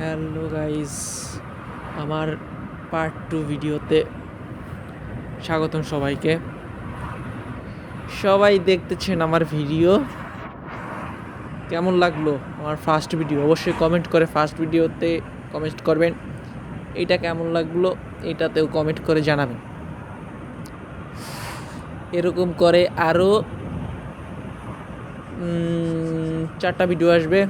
Hello guys আমার part two ভিডিওতে স্বাগতম সবাইকে। সবাই দেখতেছেন আমার ভিডিও কেমন লাগল আমার ফার্স্ট ভিডিও অবশ্যই কমেন্ট করে ফার্স্ট ভিডিওতে কমেন্ট করবেন। এটা কেমন লাগল এটাতেও কমেন্ট করে জানাবেন। এরকম করে আরও চারটা ভিডিও আসবে।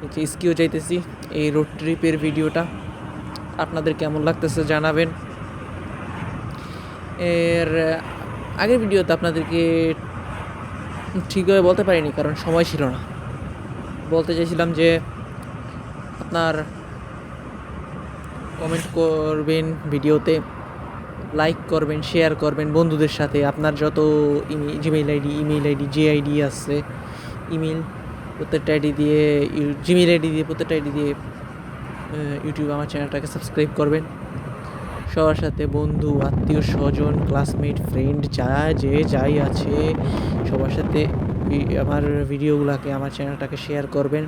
হচ্ছে স্কিও চাইতেছি এই রোড ট্রিপের ভিডিওটা আপনাদের কেমন লাগতেছে জানাবেন। এর, আগের ভিডিওতে আপনাদেরকে ঠিকভাবে বলতে পারিনি, কারণ সময় ছিল না। বলতে চাইছিলাম যে, আপনার কমেন্ট করবেন ভিডিওতে লাইক করবেন শেয়ার করবেন বন্ধুদের সাথে। আপনার যত email Gmail ID email ID যে আইডি আছে ইমেল প্রত্যেকটা আইডি দিয়ে জিমেইল আইডি দিয়ে, প্রত্যেকটা আইডি দিয়ে ইউটিউব আমার চ্যানেলটাকে সাবস্ক্রাইব করবেন। সবার সাথে বন্ধু, আত্মীয়, স্বজন ক্লাসমেট ফ্রেন্ড যা যে যাই আছে, সবার সাথে আমার ভিডিওগুলোকে, আমার চ্যানেলটাকে শেয়ার করবেন।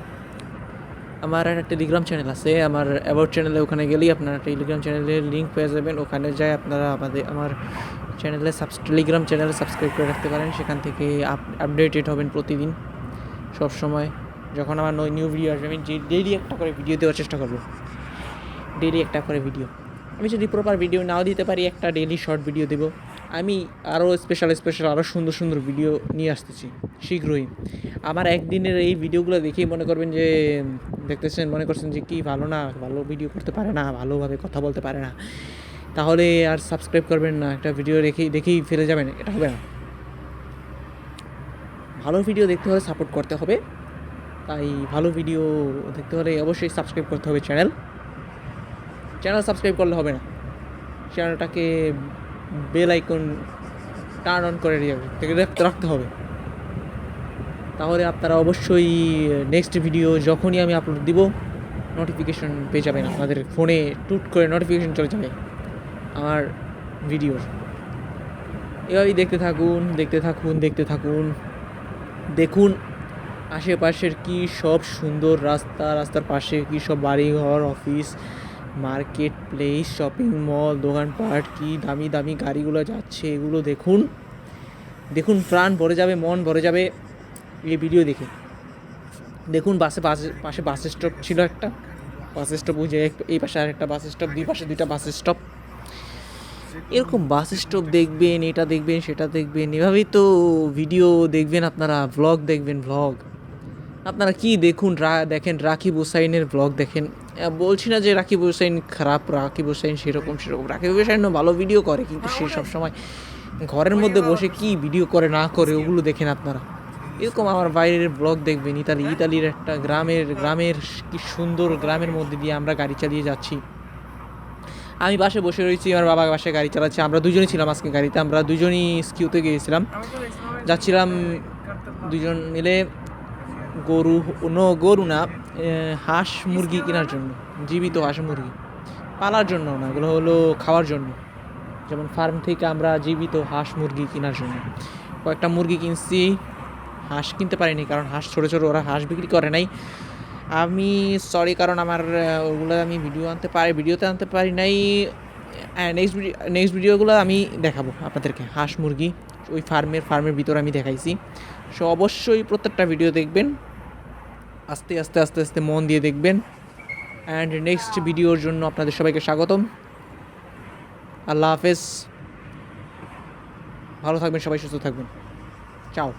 আমার একটা টেলিগ্রাম চ্যানেল আছে, আমার অ্যাবাউট চ্যানেলে ওখানে গেলেই আপনারা টেলিগ্রাম চ্যানেলের লিঙ্ক পেয়ে যাবেন। ওখানে যাই আপনারা আমাদের, আমার চ্যানেলে সাবস টেলিগ্রাম চ্যানেলে সাবস্ক্রাইব করে রাখতে পারেন। সেখান থেকে আপডেটেড হবেন প্রতিদিন। সব সময় যখন আমার নিউ ভিডিও আসবে, আমি যে ডেইলি একটা করে ভিডিও দেওয়ার চেষ্টা করব। ডেইলি একটা করে ভিডিও আমি যদি প্রপার ভিডিও নাও দিতে পারি, একটা ডেইলি শর্ট ভিডিও দেবো। আমি আরও স্পেশাল স্পেশাল আরও সুন্দর সুন্দর ভিডিও নিয়ে আসতেছি, শীঘ্রই। আমার একদিনের এই ভিডিওগুলো দেখেই মনে করবেন যে, দেখতেছেন, মনে করছেন যে কি ভালো না, ভালো ভিডিও করতে পারে না, ভালোভাবে কথা বলতে পারে না। তাহলে আর সাবস্ক্রাইব করবেন না, একটা ভিডিও রেখেই, দেখেই ফেলে যাবেন, এটা হবে না। ভালো ভিডিও দেখতে হলে সাপোর্ট করতে হবে। তাই ভালো ভিডিও দেখতে হলে অবশ্যই সাবস্ক্রাইব করতে হবে চ্যানেল চ্যানেল সাবস্ক্রাইব করলে হবে না। চ্যানেলটাকে বেল আইকন টার্ন অন করে রাখতে হবে। তাহলে আপনারা অবশ্যই নেক্সট ভিডিও যখনই আমি আপলোড দিব নোটিফিকেশন পেয়ে যাবেন। আপনাদের ফোনে টুট করে নোটিফিকেশন চলে যাবে আমার ভিডিওর এভাবেই দেখতে থাকুন দেখতে থাকুন দেখতে থাকুন। দেখুন আশেপাশের কি সব সুন্দর রাস্তা, রাস্তার পাশে কি সব বাড়িঘর, office, market place, shopping mall, দোকানপাট, কি দামি দামি গাড়িগুলো যাচ্ছে এগুলো দেখুন। দেখুন প্রাণ ভরে যাবে, মন ভরে যাবে এই ভিডিও দেখে। দেখুন বাসে বাসে, পাশে বাস স্টপ ছিল একটা, বাস স্টপ ওই যে এই পাশে আর একটা বাস স্টপ দুই পাশে দুইটা বাস স্টপ এরকম বাস স্টপ দেখবেন এটা দেখবেন সেটা দেখবেন এভাবেই তো ভিডিও দেখবেন আপনারা ভ্লগ দেখবেন ভ্লগ আপনারা কি দেখুন রা দেখেন রাকিব হুসাইনের ব্লগ দেখেন। বলছি না যে রাকিব হুসাইন খারাপ রাকিব হুসাইন সেরকম সেরকম। রাকিব হুসাইনও ভালো ভিডিও করে কিন্তু সে সবসময় ঘরের মধ্যে বসে কি ভিডিও করে না করে ওগুলো দেখেন আপনারা। এরকম আমার বাইরের ব্লগ দেখবেন ইতালি ইতালির একটা গ্রামের গ্রামের কি সুন্দর গ্রামের মধ্যে দিয়ে আমরা গাড়ি চালিয়ে যাচ্ছি। আমি বাসে বসে রয়েছি, আমার বাবা বাসে গাড়ি চালাচ্ছে, আমরা দুজনই ছিলাম আজকে গাড়িতে, আমরা দুজনই স্কিউতে গিয়েছিলাম। যাচ্ছিলাম দুজন মিলে গরু, নো, গরু না হাঁস মুরগি কেনার জন্য, জীবিত হাঁস মুরগি। পালার জন্য না, এগুলো হলো খাওয়ার জন্য। যেমন ফার্ম থেকে আমরা জীবিত হাঁস মুরগি কেনার জন্য। কয়েকটা মুরগি কিনছি, হাঁস কিনতে পারিনি কারণ হাঁস ছোটো ছোটো, ওরা হাঁস বিক্রি করে নাই। আমি সরি কারণ আমার ওগুলো আমি ভিডিও আনতে পারি ভিডিওতে আনতে পারি নাই। নেক্সট ভিডিও নেক্সট ভিডিওগুলো আমি দেখাবো আপনাদেরকে। হাঁস মুরগি, ওই ফার্মের ফার্মের ভিতরে আমি দেখাইছি। সো অবশ্যই প্রত্যেকটা ভিডিও দেখবেন। আস্তে আস্তে আস্তে আস্তে মন দিয়ে দেখবেন। অ্যান্ড নেক্সট ভিডিওর জন্য আপনাদের সবাইকে স্বাগতম। আল্লাহ হাফেজ। ভালো থাকবেন, সবাই সুস্থ থাকবেন। চাও।